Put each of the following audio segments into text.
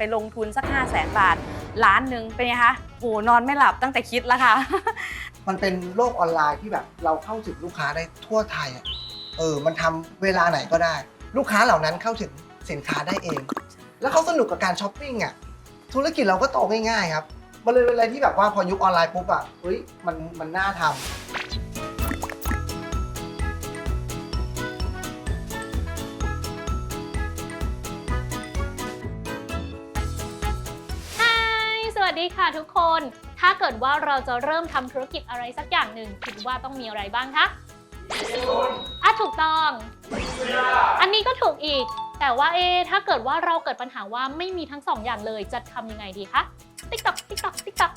ไปลงทุนสัก 5 0 0แสนบาทล้านหนึ่งเป็นไงคะโหนอนไม่หลับตั้งแต่คิดแล้วค่ะ มันเป็นโลกออนไลน์ที่แบบเราเข้าถึงลูกค้าได้ทั่วไทยอะเออ มันทำเวลาไหนก็ได้ ลูกค้าเหล่านั้นเข้าถึงสินค้าได้เอง แล้วเขาสนุกกับการช้อปปิ้งอะ ธุรกิจเราก็โตง่ายๆครับ มันเลยเป็นอะไรที่แบบว่าพอยุคออนไลน์ปุ๊บอะเฮ้ยมันมันน่าทำ ค่ะทุกคน ถ้าเกิดว่าเราจะเริ่มทำธุรกิจอะไรสักอย่างหนึ่งคิดว่าต้องมีอะไรบ้างคะอะถูกต้อง อันนี้ก็ถูกอีก แต่ว่าเอถ้าเกิดว่าเราเกิดปัญหาว่าไม่มีทั้งสองอย่างเลยจะทำยังไงดีคะ ติ๊กตักติ๊กตักติ๊กตัก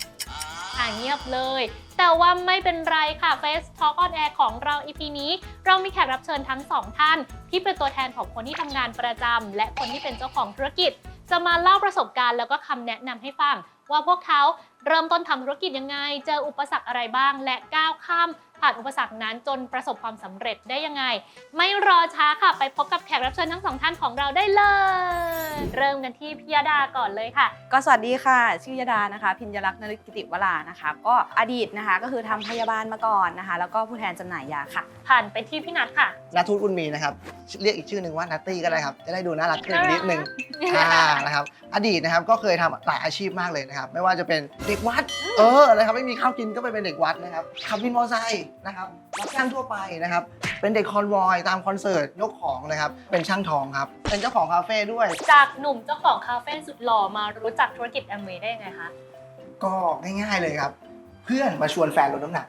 อ่าเงียบเลย แต่ว่าไม่เป็นไรค่ะ Face Talk on Air ของเรา EP นี้ เรามีแขกรับเชิญทั้งสองท่าน ที่เป็นตัวแทนของคนที่ทำงานประจำและคนที่เป็นเจ้าของธุรกิจ จะมาเล่าประสบการณ์แล้วก็คำแนะนำให้ฟัง ว่าพวกเขาเริ่มต้นทำธุรกิจยังไง เจออุปสรรคอะไรบ้าง และก้าวข้ามผ่านอุปสรรคนั้นจนประสบความสำเร็จได้ยังไง ไม่รอช้าค่ะ ไปพบกับแขกรับเชิญทั้งสองท่านของเราได้เลย เริ่มกันที่พิยดาก่อนเลยค่ะ ก็สวัสดีค่ะ ชื่อยดานะคะ พิญญลักษณ์นฤกิติวรานะคะ ก็อดีตนะคะก็คือทำพยาบาลมาก่อนนะคะ แล้วก็ผู้แทนจำหน่ายยาค่ะ ผ่านไปที่พี่นัทค่ะ นัททูตบุญมีนะครับ เรียกอีกชื่อหนึ่งว่านัตตี้ก็ได้ครับ จะได้ดูน่ารักขึ้นนิดนึง อ่านะครับอดีตนะครับก็เคยทำหลายอาชีพมากเลยนะครับ ไม่ว่าจะเป็นเด็กวัด เออนะครับไม่มีข้าวกินก็ไปเป็นเด็กวัดนะครับขับวินมอเตอร์ไซค์นะครับรับจ้างทั่วไปนะครับ เป็นเด็กคอนวอยตามคอนเสิร์ตยกของนะครับ เป็นช่างทองครับ เป็นเจ้าของคาเฟ่ด้วย จากหนุ่มเจ้าของคาเฟ่สุดหล่อมารู้จักธุรกิจแอมเวย์ได้ยังไงคะ ก็ง่ายๆเลยครับ เพื่อนมาชวนแฟนลดน้ำหนัก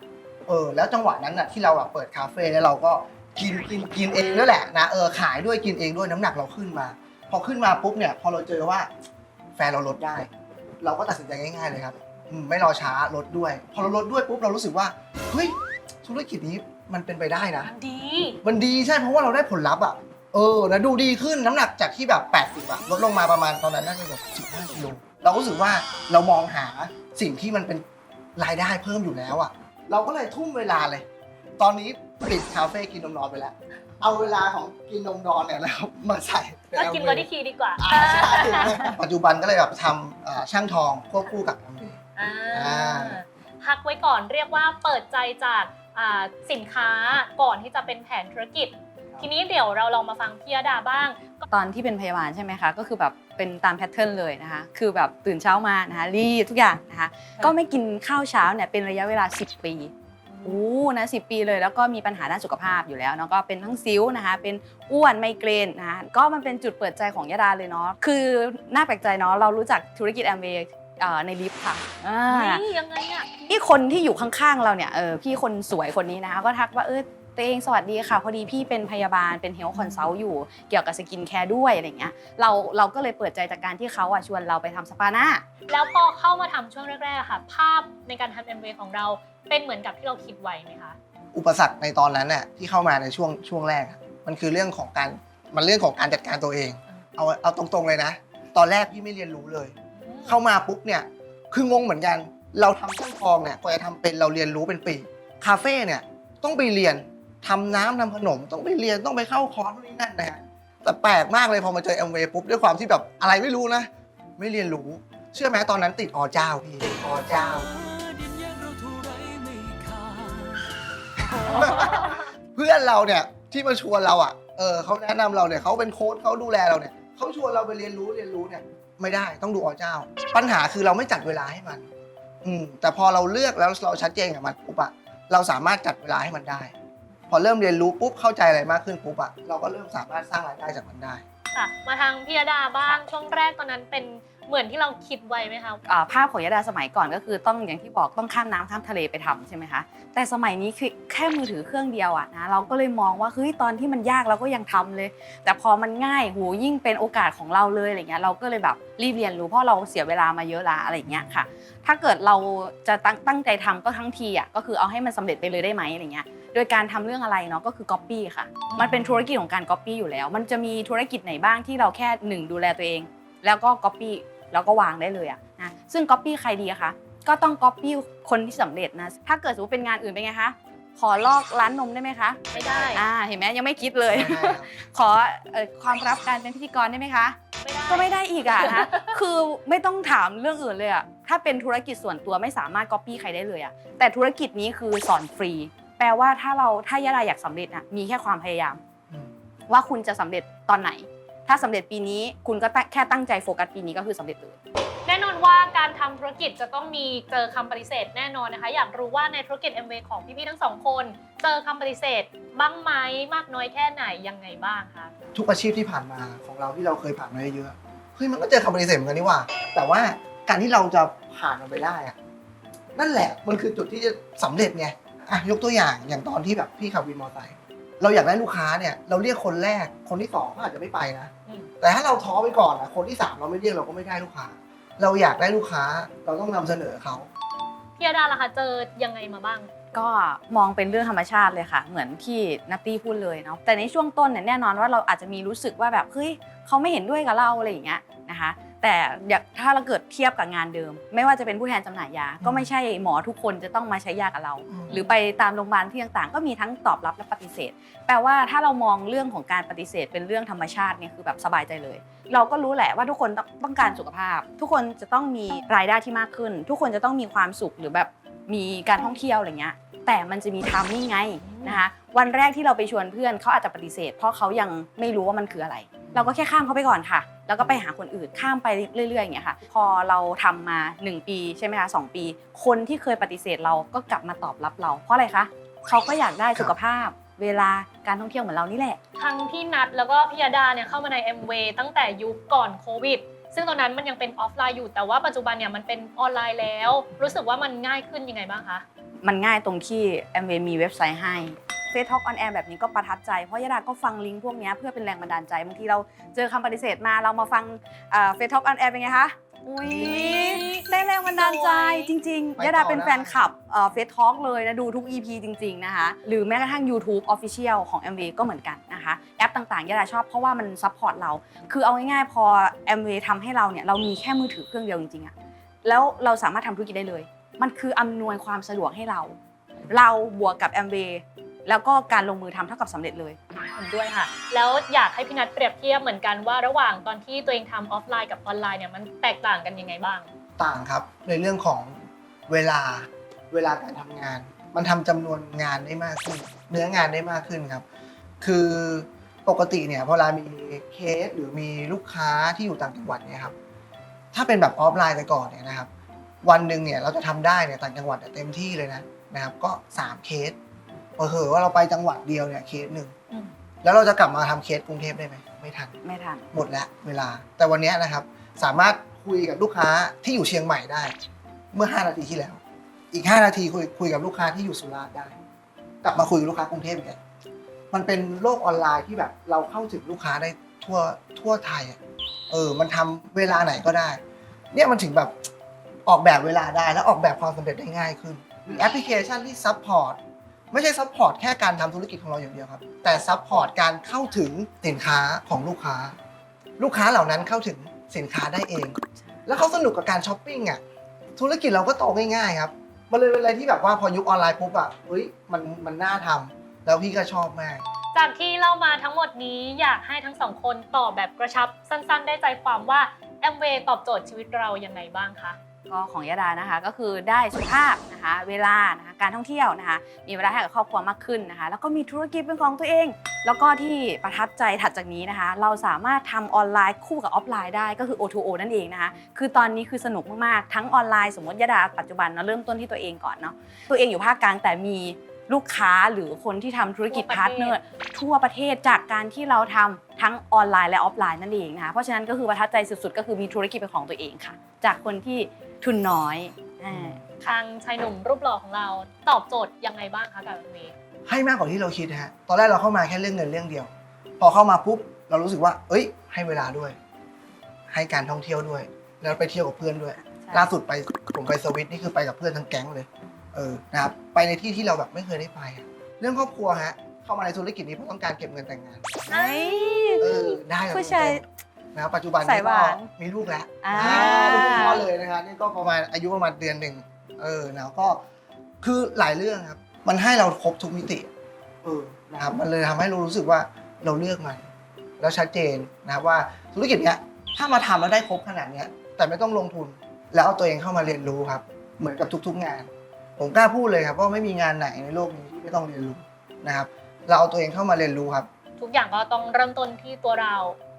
เออ แล้วจังหวะนั้นน่ะที่เราอะเปิดคาเฟ่แล้วเราก็กินกินกินเองด้วยแหละนะ เออ ขายด้วยกินเองด้วยน้ำหนักเราขึ้นมา พอขึ้นมาปุ๊บเนี่ย พอเราเจอว่า แฟนเราลดได้ เราก็ตัดสินใจง่ายๆเลยครับอืมไม่รอช้าลดด้วย พอเราลดด้วยปุ๊บเรารู้สึกว่า เฮ้ย ธุรกิจนี้มันเป็นไปได้นะดี มันดีใช่เพราะว่าเราได้ผลลัพธ์อะ เออนะดูดีขึ้นน้ำหนักจากที่แบบ 80อะลดลงมาประมาณตอนนั้นน่าจะแบบ15กิโลเรารู้สึกว่าเรามองหาสิ่งที่มันเป็นรายได้เพิ่มอยู่แล้วอะเราก็เลยทุ่มเวลาเลย ตอนนี้ปิดคาเฟ่กินนมนอนไปแล้ว เอาเวลาของกินนมนอนเนี่ยนะครับมาใส่ในก็กินบอดี้คีดีกว่าอ่าใช่ปัจจุบันก็เลยแบบทำอ่าช่างทองควบคู่กับแอมเบย์อ่าอ่า พักไว้ก่อนเรียกว่าเปิดใจจากอ่าสินค้าก่อนที่จะเป็นแผนธุรกิจ ทีนี้เดี๋ยวเราลองมาฟังพี่ยดาบ้าง ตอนที่เป็นพยาบาลใช่ไหมคะ ก็คือแบบเป็นตามแพทเทิร์นเลยนะคะ คือแบบตื่นเช้ามานะคะรีบทุกอย่างนะคะ ก็ไม่กินข้าวเช้าเนี่ยเป็นระยะเวลา 10 ปีโอ้นะสิปีเลยแล้วก็มีปัญหาด้านสุขภาพอยู่แล้วเนาะก็เป็นทั้งซิ้วนะคะ เป็นอ้วนไมเกรนนะคะก็มันเป็นจุดเปิดใจของยดาเลยเนาะคือน่าแปลกใจเนาะเรารู้จักธุรกิจแอมเวย์ในลิฟต์ค่ะอ่าเฮ้ยยังไงอะพี่คนที่อยู่ข้างๆเราเนี่ยเออพี่คนสวยคนนี้นะคะก็ทักว่าเออ ตัวเองสวัสดีค่ะ พอดีพี่เป็นพยาบาลเป็นเฮลท์คอนซัลท์อยู่เกี่ยวกับสกินแคร์ด้วยอะไรเงี้ยเราเราก็เลยเปิดใจจากการที่เขาอะชวนเราไปทำสปาหน้า แล้วพอเข้ามาทำช่วงแรกๆอะค่ะ ภาพในการทำแอมเวย์ของเราเป็นเหมือนกับที่เราคิดไว้ไหมคะ อุปสรรคในตอนนั้นน่ะที่เข้ามาในช่วงช่วงแรกอะมันคือเรื่องของการมันเรื่องของการจัดการตัวเอง เอาเอาตรงๆเลยนะ ตอนแรกพี่ไม่เรียนรู้เลย เข้ามาปุ๊บเนี่ยคืองงเหมือนกัน เราทำช่างทองเนี่ยกว่าจะทำเป็นเราเรียนรู้เป็นปี คาเฟ่เนี่ยต้องไปเรียน ทำน้ำทำขนมต้องไปเรียนต้องไปเข้าคอร์สนู่นนี่นั่นนะฮะแต่แปลกมากเลยพอมาเจอแอมเวย์ปุ๊บด้วยความที่แบบอะไรไม่รู้นะ ไม่เรียนรู้ เชื่อไหมตอนนั้นติดอเจ้าพี่อเจ้า เพื่อนเราเนี่ยที่มาชวนเราอะ เออเขาแนะนำเราเนี่ยเขาเป็นโค้ชเขาดูแลเราเนี่ยเขาชวนเราไปเรียนรู้เรียนรู้เนี่ย ไม่ได้ต้องดูอเจ้า ปัญหาคือเราไม่จัดเวลาให้มัน อืมแต่พอเราเลือกแล้วเราชัดเจนกับมันปุ๊บอะเราสามารถจัดเวลาให้มันได้ พอเริ่มเรียนรู้ปุ๊บเข้าใจอะไรมากขึ้นปุ๊บอะเราก็เริ่มสามารถสร้างรายได้จากมันได้ ค่ะมาทางพี่ยดาบ้างช่วงแรกตอนนั้นเป็นเหมือนที่เราคิดไว้ไหมคะ อ่าภาพของยดาสมัยก่อนก็คือต้องอย่างที่บอกต้องข้ามน้ำข้ามทะเลไปทำใช่ไหมคะ แต่สมัยนี้คือแค่มือถือเครื่องเดียวอะนะเราก็เลยมองว่าเฮ้ยตอนที่มันยากเราก็ยังทำเลย แต่พอมันง่ายโหยิ่งเป็นโอกาสของเราเลยอะไรเงี้ยเราก็เลยแบบรีบเรียนรู้เพราะเราเสียเวลามาเยอะละอะไรเงี้ยค่ะ ถ้าเกิดเราจะตั้งตั้งใจทำก็ทั้งทีอะก็คือเอาให้มันสำเร็จไปเลยได้ไหมอะไรเงี้ยโดยการทำเรื่องอะไรเนาะก็คือ Copy ค่ะ มันเป็นธุรกิจของการ Copy อยู่แล้ว มันจะมีธุรกิจไหนบ้างที่เราแค่หนึ่งดูแลตัวเอง แล้วก็ Copy แล้วก็วางได้เลยอะนะซึ่ง Copy ใครดีอะคะก็ต้อง Copy คนที่สำเร็จนะถ้าเกิดสมมติเป็นงานอื่นเป็นไงคะขอลอกร้านนมได้ไหมคะไม่ได้อ่าเห็นไหมยังไม่คิดเลยไม่ได้ครับขอเอ่อความรับการเป็นพิธีกรได้ไหมคะไม่ได้ก็ไม่ได้อีกอะนะคือไม่ต้องถามเรื่องอื่นเลยอะถ้าเป็นธุรกิจส่วนตัวไม่สามารถก๊อปปี้ใครได้เลยอะแต่ธุรกิจนี้คือสอนฟรี แปลว่าถ้าเราถ้ายะดาอยากสำเร็จอะมีแค่ความพยายามอืมว่าคุณจะสำเร็จตอนไหน ถ้าสำเร็จปีนี้คุณก็ตั้งแค่ตั้งใจโฟกัสปีนี้ก็คือสำเร็จเลยแน่นอนว่าการทำธุรกิจจะต้องมีเจอคำปฏิเสธแน่นอนนะคะ อยากรู้ว่าในธุรกิจ MV ของพี่ๆทั้งสองคน เจอคำปฏิเสธ บ้างไหมมากน้อยแค่ไหนยังไงบ้างคะทุกอาชีพที่ผ่านมาของเราที่เราเคยผ่านมาเยอะๆเฮ้ยมันก็เจอคำปฏิเสธเหมือนกันนี่หว่า แต่ว่าการที่เราจะผ่านมันไปได้อะนั่นแหละมันคือจุดที่จะสำเร็จไง อะยกตัวอย่างอย่างตอนที่แบบพี่ขับวินมอเตอร์ไซค์เราอยากได้ลูกค้าเนี่ยเราเรียกคนแรกคนที่สองก็อาจจะไม่ไปนะอืม แต่ถ้าเราท้อไปก่อนอะคนที่สามเราไม่เรียกเราก็ไม่ได้ลูกค้า เราอยากได้ลูกค้าเราต้องนำเสนอเขา พี่ยดาล่ะคะเจอยังไงมาบ้าง ก็มองเป็นเรื่องธรรมชาติเลยค่ะ เหมือนที่นัตตี้พูดเลยเนาะแต่ในช่วงต้นเนี่ยแน่นอนว่าเราอาจจะมีรู้สึกว่าแบบเฮ้ยเขาไม่เห็นด้วยกับเราอะไรอย่างเงี้ยนะคะ แต่อยากถ้าเราเกิดเทียบกับงานเดิม ไม่ว่าจะเป็นผู้แทนจำหน่ายยา ก็ไม่ใช่หมอทุกคนจะต้องมาใช้ยากับเรา อืม หรือไปตามโรงพยาบาลที่ต่างๆ ก็มีทั้งตอบรับและปฏิเสธ แปลว่าถ้าเรามองเรื่องของการปฏิเสธเป็นเรื่องธรรมชาติเนี่ยคือแบบสบายใจเลย เราก็รู้แหละว่าทุกคนต้องต้องการสุขภาพ ทุกคนจะต้องมีรายได้ที่มากขึ้น ทุกคนจะต้องมีความสุขหรือแบบมีการท่องเที่ยวอะไรเงี้ย แต่มันจะมีทามมิ่งไงนะคะวันแรกที่เราไปชวนเพื่อนเขาอาจจะปฏิเสธ เพราะเขายังไม่รู้ว่ามันคืออะไร เราก็แค่ข้ามเขาไปก่อนค่ะ แล้วก็ไปหาคนอื่นข้ามไปเรื่อยๆอย่างเงี้ยค่ะ พอเราทำมา 1 ปีใช่ไหมคะสองปี คนที่เคยปฏิเสธเราก็กลับมาตอบรับเรา เพราะอะไรคะเขาก็อยากได้สุขภาพเวลาการท่องเที่ยวเหมือนเรานี่แหละ ทั้งพี่นัทแล้วก็พี่ยดาเนี่ยเข้ามาใน MV ตั้งแต่ยุคก่อนโควิด ซึ่งตอนนั้นมันยังเป็นออฟไลน์อยู่ แต่ว่าปัจจุบันเนี่ยมันเป็นออนไลน์แล้ว รู้สึกว่ามันง่ายขึ้นยังไงบ้างคะ มันมันง่ายตรงที่ m w มีเว็บไซต์ให้ f a c e Talk on Air แบบนี้ก็ประทับใจ เพราะยะดาก็ฟังลิงก์พวกเนี้ยเพื่อเป็นแรงบันดาลใจบางทีเราเจอคำปฏิเสธมาเรามาฟังเฟซท็อกออนแอร์เป็นไงคะอุ้ยได้แรงบันดาลใจสวยจริงไปๆต่อยะดาเป็นได้แฟนคลับเฟซท็อกเลยนะดูทุก EP จริง ๆ นะคะ หรือแม้กระทั่ง YouTube Official ของ MV ก็เหมือนกันนะคะ แอปต่างๆยะดาชอบเพราะว่ามันซัพพอร์ตเรา คือเอาง่ายๆพอ MV ทำให้เราเนี่ยเรามีแค่มือถือเครื่องเดียวจริงๆอะแล้วเราสามารถทำธุรกิจได้เลย มันคืออำนวยความสะดวกให้เรา เราบวกกับ MV แล้วก็การลงมือทำเท่ากับสำเร็จเลย เห็นด้วยค่ะ แล้วอยากให้พี่นัทเปรียบเทียบเหมือนกันว่าระหว่างตอนที่ตัวเองทำออฟไลน์กับออนไลน์เนี่ยมันแตกต่างกันยังไงบ้าง ต่างครับในเรื่องของเวลาเวลาการทำงาน มันทำจำนวนงานได้มากขึ้น เนื้องานได้มากขึ้นครับ คือปกติเนี่ยพอเรามีเคสหรือมีลูกค้าที่อยู่ต่างจังหวัดเนี่ยครับถ้าเป็นแบบออฟไลน์แต่ก่อนเนี่ยนะครับ วันหนึ่งเนี่ยเราจะทำได้เนี่ยต่างจังหวัดเนี่ยเต็มที่เลยนะนะครับ ก็สามเคสเออเหอะว่าเราไปจังหวัดเดียวเนี่ยเคสหนึ่งอืมแล้วเราจะกลับมาทำเคสกรุงเทพได้ไหมไม่ทันไม่ทันหมดแล้วเวลา แต่วันนี้นะครับ สามารถคุยกับลูกค้าที่อยู่เชียงใหม่ได้ เมื่อ 5 นาทีที่แล้ว อีก 5 นาทีคุยคุยกับลูกค้าที่อยู่สุราษฎร์ได้ กลับมาคุยกับลูกค้ากรุงเทพอีกแล้วมันเป็นโลกออนไลน์ที่แบบเราเข้าถึงลูกค้าได้ทั่วทั่วไทยอะเออ มันทำเวลาไหนก็ได้ เนี่ยมันถึงแบบ ออกแบบเวลาได้แล้วออกแบบความสำเร็จได้ง่ายขึ้นมีแอปพลิเคชันที่ซัพพอร์ตไม่ใช่ซัพพอร์ตแค่การทำธุรกิจของเราอย่างเดียวครับ แต่ซัพพอร์ตการเข้าถึงสินค้าของลูกค้า ลูกค้าเหล่านั้นเข้าถึงสินค้าได้เอง แล้วเขาสนุกกับการช้อปปิ้งอะธุรกิจเราก็โตง่ายๆครับมันเลยเป็นอะไรที่แบบว่าพอยุคออนไลน์ปุ๊บอะเฮ้ยมันมันน่าทำแล้วพี่ก็ชอบมาก จากที่เล่ามาทั้งหมดนี้อยากให้ทั้งสองคนตอบแบบกระชับสั้นๆ ได้ใจความว่าแอมเวย์ตอบโจทย์ชีวิตเรายังไงบ้างคะ ก็ของยาดานะคะก็คือได้สุขภาพนะคะเวลานะคะการท่องเที่ยวนะคะมีเวลาให้กับครอบครัวมากขึ้นนะคะ แล้วก็มีธุรกิจเป็นของตัวเอง แล้วก็ที่ประทับใจถัดจากนี้นะคะ เราสามารถทำออนไลน์คู่กับออฟไลน์ได้ก็คือ O2O นั่นเองนะคะ คือตอนนี้คือสนุกมากๆ ทั้งออนไลน์สมมติยาดาปัจจุบันเนาะเริ่มต้นที่ตัวเองก่อนเนาะตัวเองอยู่ภาคกลางแต่มีลูกค้าหรือคนที่ทำธุรกิจทั่วประพาเทศร์ทเนอร์ทั่วประเทศจากการที่เราทำทั้งออนไลน์และออฟไลน์นั่นเองนะคะเพราะฉะนั้นก็คือประทับใจสุดๆ ก็คือมีธุรกิจเป็นของตัวเองค่ะ จากคนที่ ทุนน้อยอ่า ทางชายหนุ่มรูปหล่อของเราตอบโจทย์ยังไงบ้างคะกับแอมเวย์ให้มากกว่าที่เราคิดฮะ ตอนแรกเราเข้ามาแค่เรื่องเงินเรื่องเดียว พอเข้ามาปุ๊บเรารู้สึกว่า เอ้ย ให้เวลาด้วย ให้การท่องเที่ยวด้วย แล้วไปเที่ยวกับเพื่อนด้วย ล่าสุดไปผมไปสวิตนี่คือไปกับเพื่อนทั้งแก๊งเลย เออ นะครับ ไปในที่ที่เราแบบไม่เคยได้ไปอะเรื่องครอบครัวฮะ เข้ามาในธุรกิจนี้เพราะต้องการเก็บเงินแต่งงานเอ้ยเออ ได้แบบผู้ชาย นะครับปัจจุบันสายนี้หก็วานมีลูกแล้วอ่า ลูกคุณพ่อเลยนะครับนี่ก็ประมาณอายุประมาณเดือนหนึ่งเออนะก็คือหลายเรื่องครับ มันให้เราครบทุกมิติเออนะครับมันเลยทำให้เรารู้สึกว่าเราเลือกมัน แล้วชัดเจนนะครับว่าธุรกิจเนี้ยถ้ามาทำแล้วได้ครบขนาดเนี้ย แต่ไม่ต้องลงทุนแล้วเอาตัวเองเข้ามาเรียนรู้ครับ เหมือนกับทุก ๆ งาน ผมกล้าพูดเลยครับว่าไม่มีงานไหนในโลกนี้ที่ไม่ต้องเรียนรู้นะครับ เราเอาตัวเองเข้ามาเรียนรู้ครับ ทุกอย่างก็ต้องเริ่มต้นที่ตัวเรา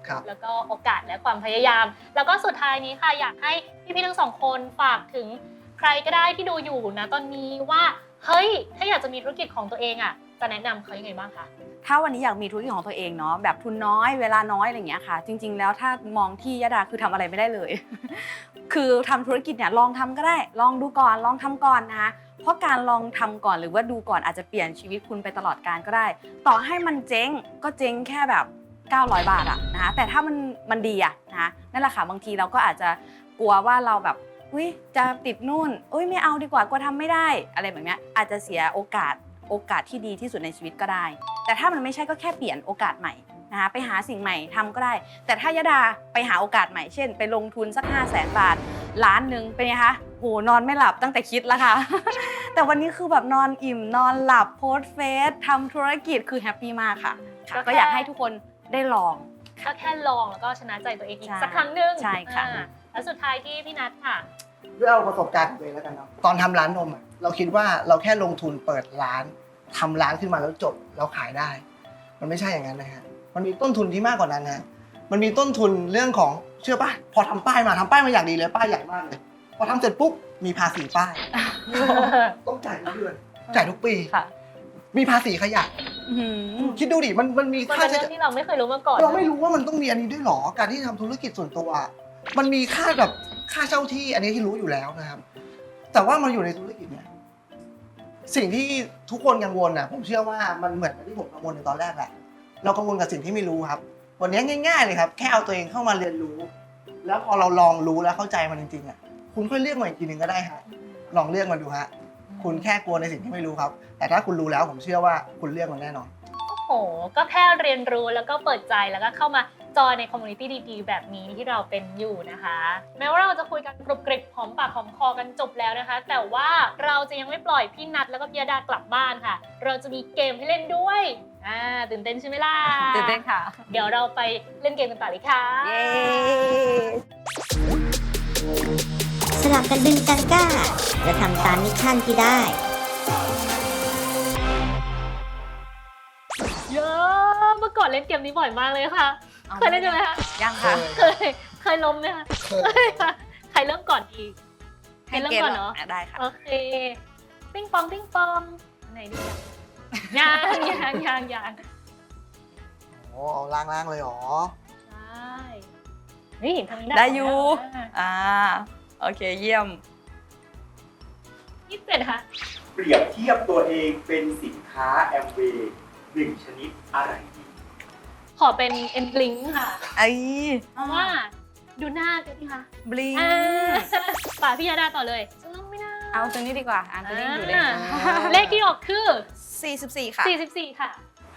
ครับแล้วก็โอกาสและความพยายาม แล้วก็สุดท้ายนี้ค่ะอยากให้พี่ๆทั้งสองคนฝากถึงใครก็ได้ที่ดูอยู่นะตอนนี้ว่าเฮ้ยถ้าอยากจะมีธุรกิจของตัวเองอะจะแนะนำเขายังไงบ้างคะถ้าวันนี้อยากมีธุรกิจของตัวเองเนาะแบบทุนน้อยเวลาน้อยอะไรอย่างเงี้ยค่ะ จริง ๆ แล้วถ้ามองที่ยะดาคือทำอะไรไม่ได้เลย คือทำธุรกิจเนี่ยลองทำก็ได้ ลองดูก่อนลองทำก่อนนะคะเพราะการลองทำก่อนหรือว่าดูก่อนอาจจะเปลี่ยนชีวิตคุณไปตลอดการก็ได้ ต่อให้มันเจ๊งก็เจ๊งแค่แบบ 900 บาทอะนะคะแต่ถ้ามันมันดีอะนะคะนั่นแหละค่ะบางทีเราก็อาจจะกลัวว่าเราแบบอุ้ยจะติดนู่นอุ้ยไม่เอาดีกว่ากลัวทำไม่ได้อะไรแบบเนี้ยอาจจะเสียโอกาสโอกาสที่ดีที่สุดในชีวิตก็ได้ แต่ถ้ามันไม่ใช่ก็แค่เปลี่ยนโอกาสใหม่นะคะไปหาสิ่งใหม่ทำก็ได้ แต่ถ้ายดาไปหาโอกาสใหม่เช่น ไปลงทุนสัก 5 0 0แสนบาทล้านหนึ่งเป็นไงคะโหนอนไม่หลับตั้งแต่คิดแล้วค่ะ แต่วันนี้คือแบบนอนอิ่มนอนหลับโพสเฟซทำธุรกิจคือแฮปปี้มากค่ะ ก็อยากให้ทุกคน ได้ลอง ก็แค่ลองแล้วก็ชนะใจตัวเองอีกใช่สักครั้งหนึ่งใช่ค่ะ อ่าแล้วสุดท้ายที่พี่นัทค่ะ ด้วยเอาประสบการณ์ของตัวเองแล้วกันเนาะตอนทำร้านนมอะเราคิดว่าเราแค่ลงทุนเปิดร้านทำร้านขึ้นมาแล้วจบแล้วขายได้ มันไม่ใช่อย่างนั้นนะฮะมันมีต้นทุนที่มากกว่านั้นนะมันมีต้นทุนเรื่องของเชื่อป่ะพอทำป้ายมาทำป้ายมาอย่างดีเลยป้ายใหญ่มากเลยพอทำเสร็จปุ๊บมีภาษีป้าย ต้องจ่ายทุกเดือนจ่ายทุกปี ค่ะ มีภาษีขยะอื้อหือ คิดดูดิมันมันมีมันค่าเป็นใช้เรื่อจ่างยที่เราไม่เคยรู้มาก่อน เราไม่รู้ว่ามันต้องมีอันนี้ด้วยหรอการที่ทำธุรกิจส่วนตัวอะมันมีค่าแบบค่าเช่าที่อันนี้ที่รู้อยู่แล้วนะครับ แต่ว่ามันอยู่ในธุรกิจเนี่ยสิ่งที่ทุกคนกังวลน่ะ ผมเชื่อว่ามันเหมือนกับที่ผมกังวลในตอนแรกแหละเรากังวลกับสิ่งที่ไม่รู้ครับ วันนี้ง่าย ๆ เลยครับ แค่เอาตัวเองเข้ามาเรียนรู้ แล้วพอเราลองรู้แล้วเข้าใจมันจริงๆอะคุณค่อยเลือกมาอีกทีหนึ่งก็ได้ฮะลองเลือกมันดูฮะ คุณแค่กลัวในสิ่งที่ไม่รู้ครับ แต่ถ้าคุณรู้แล้วผมเชื่อว่าคุณเลือกมันแน่นอน โอ้โหก็แค่เรียนรู้แล้วก็เปิดใจแล้วก็เข้ามาจอยในคอมมูนิตี้ดีๆ แบบนี้ที่เราเป็นอยู่นะคะ แม้ว่าเราจะคุยกันกรุบกริบหอมปากหอมคอกันจบแล้วนะคะ แต่ว่าเราจะยังไม่ปล่อยพี่นัทแล้วก็พิยดากลับบ้านค่ะ เราจะมีเกมให้เล่นด้วยอ่าตื่นเต้นใช่ไหมล่ะตื่นเต้นค่ะ เดี๋ยวเราไปเล่นเกมกันต่อเลยค่ะ เย้ส ลับกันดึงกังก้า จะทำตามมิชชั่นที่ได้เยอะเมื่อก่อนเล่นเกมนี้บ่อยมากเลยค่ะอาเคยเล่นใช่ไหมคะยังค่ะ เคย เคยล้มไหมคะเคยเคยค่ะ ใครเริ่มก่อนดีใครเริ่มก่อนเนาะได้ค่ะ โอเค ปิ้งปองปิ้งปองอันไหนดีอะยังยังยังยังโอ้เอาล่างๆเลยเหรอ ใช่ นี่ทางนี้ได้อยู่ อ่าอ่า โอเคเยี่ยม ยี่สิบเจ็ดค่ะ เปรียบเทียบตัวเองเป็นสินค้าแอมเวย์หนึ่งชนิดอะไรดีขอเป็นเอ็นบลิงค่ะ ไอ้เพราะว่าดูหน้ากันดิคะบลิงอ่าป่าพี่ยาดาต่อเลยจะลงไม่ได้เอาตัวนี้ดีกว่าอ่านตัวนี้อยู่เลยอ่าเลขที่ออกคือ 44 ค่ะ 44 ค่ะ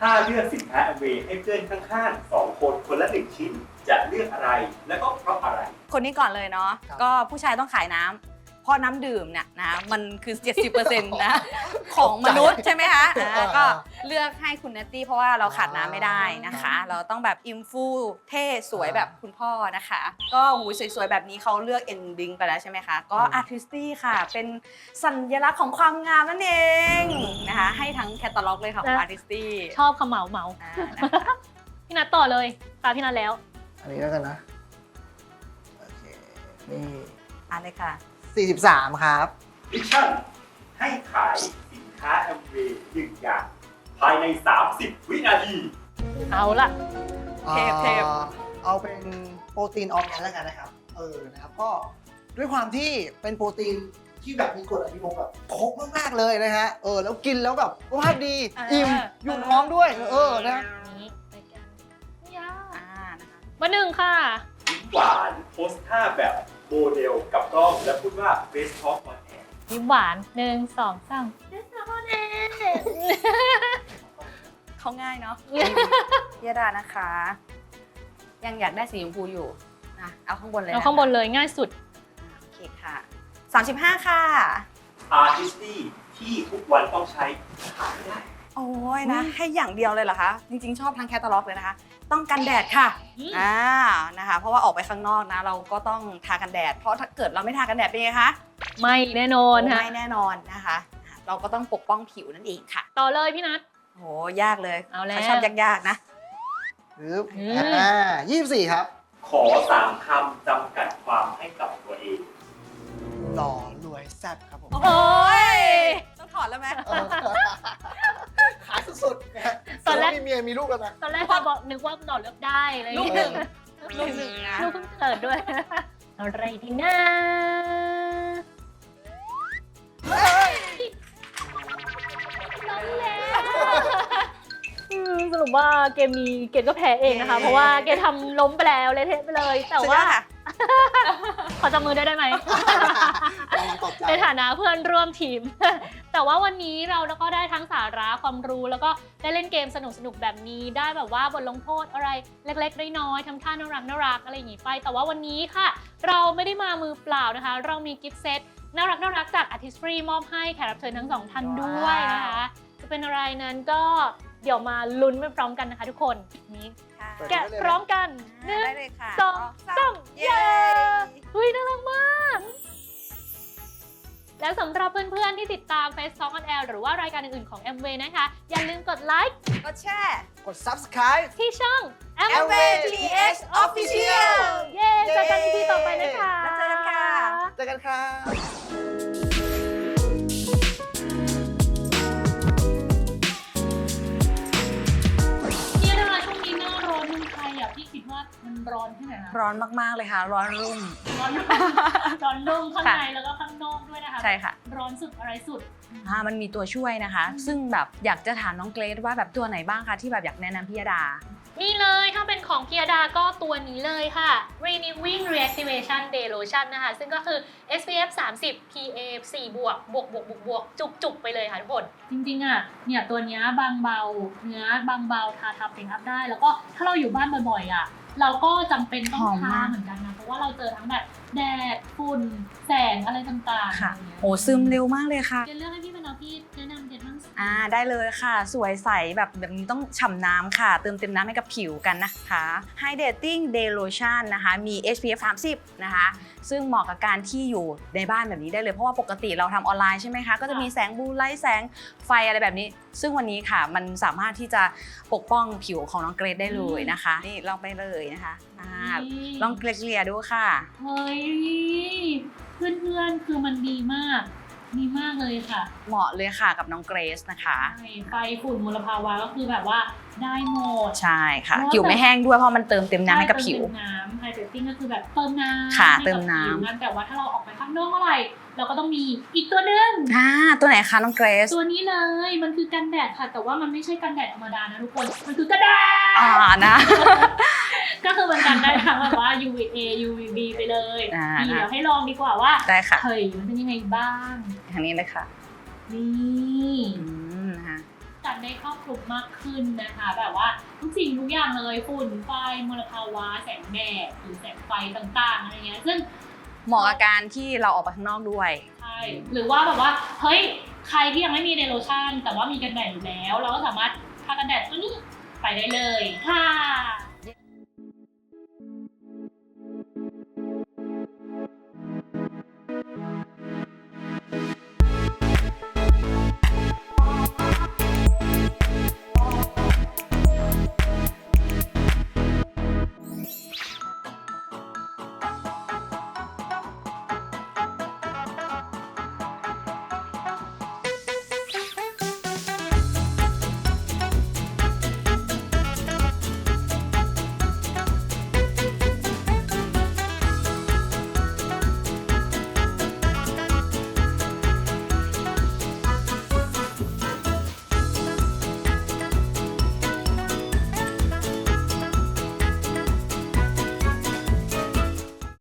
ถ้าเลือกสินค้าแอมเวย์ให้เพื่อนข้างๆสองคนคนละหนึ่งชิ้น จะเลือกอะไรและก็เพราะอะไร คนนี้ก่อนเลยเนาะครับก็ผู้ชายต้องขายน้ำ เพราะน้ำดื่มเนี่ยนะมันคือ 70%นะของมนุษย์ใช่ไหมคะอ่าก็เลือกให้คุณเนตตี้เพราะว่าเราขาดน้ำไม่ได้นะคะ เราต้องแบบอิมฟูเท่สวยแบบคุณพ่อนะคะ ก็หูสวยๆแบบนี้เขาเลือกเอ็นบิงไปแล้วใช่ไหมคะก็อาร์ติสตี้ค่ะ เป็นสัญลักษณ์ของความงามนั่นเองนะคะให้ทั้งแคตตาล็อกเลยค่ะของนะอาร์ติสตี้ชอบขมเหมาเหมาอ่านะคะพี่นัทต่อเลยตาพี่นัทแล้ว อันนี้แล้วกันนะ โอเค นี่อ่านเลยค่ะ 43 ครับ มิชชั่นให้ขายสินค้าแอมเวย์หนึ่งอย่าง ภายใน 30 วินาที เอาละ เทปเทปอ่อเอาเป็นโปรตีนออร์แกนแล้วกันนะครับ เออ นะครับ ก็ด้วยความที่เป็นโปรตีนที่แบบมีกรดอะมิโนแบบครบมากๆเลยนะฮะ เออ แล้วกินแล้วแบบสุขภาพดี อิ่ม อยู่ท้องด้วย เออ นะ นี้ไปกันยาอ่านะคะมาหนึ่งค่ะยิ้มหวานโพสท่าแบบ โมเดลกับกล้องและพูดว่า Best Talk on Air ยิ้มหวานหนึ่งสองสามเดสโมเนเขาง่ายเนาะ ยดานะคะ ยังอยากได้สีชมพูอยู่นะเอาข้างบนเลยเอานะข้างบนเลยง่ายสุด โอเคค่ะ35 ค่ะอาร์ติสตี้ที่ทุกวันต้องใช้ขายได้ โอ้ยนะ ให้อย่างเดียวเลยเหรอคะ จริงๆ ชอบทั้งแคตตาล็อกเลยนะคะ ต้องกันแดดค่ะอืมอ่านะคะ เพราะว่าออกไปข้างนอกนะ เราก็ต้องทากันแดด เพราะถ้าเกิดเราไม่ทากันแดดเป็นไงคะไม่แน่นอนค่ะไม่แน่นอนนะคะ เราก็ต้องปกป้องผิวนั่นเองค่ะ ต่อเลยพี่นัทโหยากเลยเอาแล้วใครชอบยากๆนะปึ๊บอืมอ่ายี่สิบสี่ครับ ขอสามคำจำกัดความให้กับตัวเองหล่อรวยแซ่บครับผม ตอนแรกมีเมียมีลูกแล้วนะตอนแรกพอบอกนึกว่าดอดเลือกได้อะไรอย่างลูกเงี้ยหนึ่งลูกหนึ่งนะลูกเพิ่งเกิดด้วย อะไรดีนะล้มแล้วอืมสรุปว่าเกมนี้เกมก็แพ้เองนะคะ เพราะว่าเกมทำล้มไปแล้วเละเทะไปเลย แต่ว่าสุดยอดค่ะ ขอจับมือด้วยได้ไหมรางวัลปลอบใจในฐานะเพื่อนร่วมทีม แต่ว่าวันนี้เราก็ได้ทั้งสาระความรู้แล้วก็ได้เล่นเกมสนุกๆแบบนี้ ได้แบบว่าบทลงโทษอะไรเล็กๆน้อยๆทำท่าน่ารักน่ารักอะไรอย่างนี้ไป แต่ว่าวันนี้ค่ะ เราไม่ได้มามือเปล่านะคะ เรามีกิฟต์เซตน่ารักน่ารักจาก Artistry มอบให้แขกรับเชิญทั้งสองท่านด้วยนะคะ จะเป็นอะไรนั้นก็เดี๋ยวมาลุ้นไปพร้อมกันนะคะทุกคนนี้ค่ะเปิดแกะพร้อมกันหนึ่งได้เลยค่ะสองสามเย้เฮ้ยน่ารักมาก และสำหรับเพื่อนๆที่ติดตาม Face Talk on Air หรือว่ารายการอื่นๆของ m w นะคะ อย่าลืมกดไลค์ก็แช่กด subscribe ที่ช่อง Amway TX Official เย้เจอกันอีพีต่อไปนะคะ แล้วเจอกันค่ะ เจอกันครับ ร้อนที่ไหนคะร้อนมากๆเลยค่ะ ร้อนรุ่ม ร้อนร้อนลุ่มข้างค่ะในแล้วก็ข้างนอกด้วยนะคะ ใช่ค่ะ ร้อนสุดอะไรสุดอ่ามันมีตัวช่วยนะคะ ซึ่งแบบอยากจะถามน้องเกรซว่าแบบตัวไหนบ้างคะที่แบบอยากแนะนำพี่ยดา นี่เลยถ้าเป็นของพิยดาก็ตัวนี้เลยค่ะ Renewing Reactivation Day Lotion นะคะ ซึ่งก็คือ SPF 30 PA 4 บวกบวกบวกบวกบวกจุกจุกไปเลยค่ะทุกคน จริงๆอะเนี่ยตัวเนี้ยบางเบา เนื้อบางเบาทาทับเองอัพได้ แล้วก็ถ้าเราอยู่บ้านบ่อยๆอะ เราก็จำเป็นต้อหงอมทามากเหมือนกันนะ เพราะว่าเราเจอทั้งแบบแดดฝุ่นแสงอะไรต่างๆค่ะอย่างเงี้ยโอ้ซึมเร็วมากเลยค่ะ เจนเลือกให้พี่เป็นเอาพี่แนะนำเจนบ้างสิ อ่าได้เลยค่ะ สวยใสแบบแบบนี้ต้องฉ่ำน้ำค่ะ เติมเต็มน้ำให้กับผิวกันนะคะ Hydrating Day Lotion นะคะ มี SPF 30 นะคะ ซึ่งเหมาะกับการที่อยู่ในบ้านแบบนี้ได้เลย เพราะว่าปกติเราทำออนไลน์ใช่ไหมคะ ก็จะมีแสงบลูไลท์แสงไฟอะไรแบบนี้ ซึ่งวันนี้ค่ะ มันสามารถที่จะปกป้องผิวของน้องเกรดได้เลยนะคะ นี่ลองไปเลยนะคะอ่าลองเกลี่ยๆดูค่ะ เฮ้ย เพื่อนๆ คือมันดีมาก ดีมากเลยค่ะ เหมาะเลยค่ะกับน้องเกรซนะคะ ใช่ไฟฝุ่นมลภาวะก็คือแบบว่าได้หมด ใช่ค่ะเพราะว่าผิวไม่แห้งด้วยเพราะมันเติมเต็มน้ำให้กับผิว เติมน้ำไฮเดรตติ้งก็คือแบบเติมน้ำค่ะให้กับเติมน้ำผิวนั่นแต่ว่าถ้าเราออกไปข้างนอกเมื่อไหร่เราก็ต้องมีอีกตัวหนึงอ่าตัวไหนคะน้องเกรซตัวนี้เลยมันคือกันแดดค่ะ แต่ว่ามันไม่ใช่กันแดดธรรมดานะทุกคน มันคือกันแดดอ่านะ ก็คือมันกันได้ทั้งแบบว่า UVA UVB ไปเลยอ่านี่นะเดี๋ยวให้ลองดีกว่าว่าได้ค่ะเฮ้ยมันเป็นยังไงบ้างทางนี้เลยค่ะนี่อืมนะคะ กันได้ครอบคลุมมากขึ้นนะคะ แบบว่าทุกสิ่งทุกอย่างเลยฝุ่นไฟมลภาวะแสงแดดหรือแสงไฟต่างๆอะไรเงี้ยซึ่งเหมาะกับการที่เราออกไปข้างนอกด้วยใช่หรือว่าแบบว่าเฮ้ยใครที่ยังไม่มีเดโลชั่น แต่ว่ามีกันแดดอยู่แล้ว เราก็สามารถทากันแดดตัวนี้ไปได้เลยค่ะ